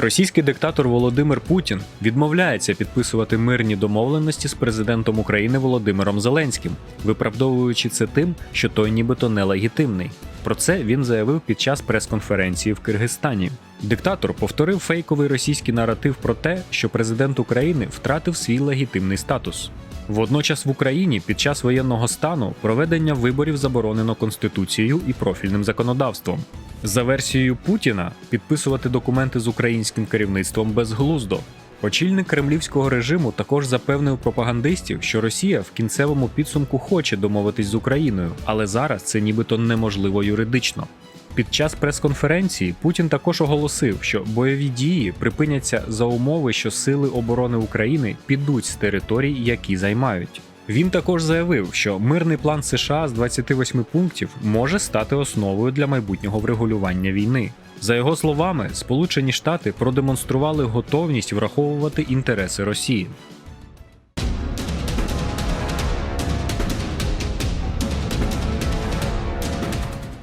Російський диктатор Володимир Путін відмовляється підписувати мирні домовленості з президентом України Володимиром Зеленським, виправдовуючи це тим, що той нібито нелегітимний. Про це він заявив під час прес-конференції в Киргизстані. Диктатор повторив фейковий російський наратив про те, що президент України втратив свій легітимний статус. Водночас в Україні під час воєнного стану проведення виборів заборонено конституцією і профільним законодавством. За версією Путіна, підписувати документи з українським керівництвом безглуздо. Очільник кремлівського режиму також запевнив пропагандистів, що Росія в кінцевому підсумку хоче домовитись з Україною, але зараз це нібито неможливо юридично. Під час прес-конференції Путін також оголосив, що бойові дії припиняться за умови, що сили оборони України підуть з територій, які займають. Він також заявив, що мирний план США з 28 пунктів може стати основою для майбутнього врегулювання війни. За його словами, Сполучені Штати продемонстрували готовність враховувати інтереси Росії.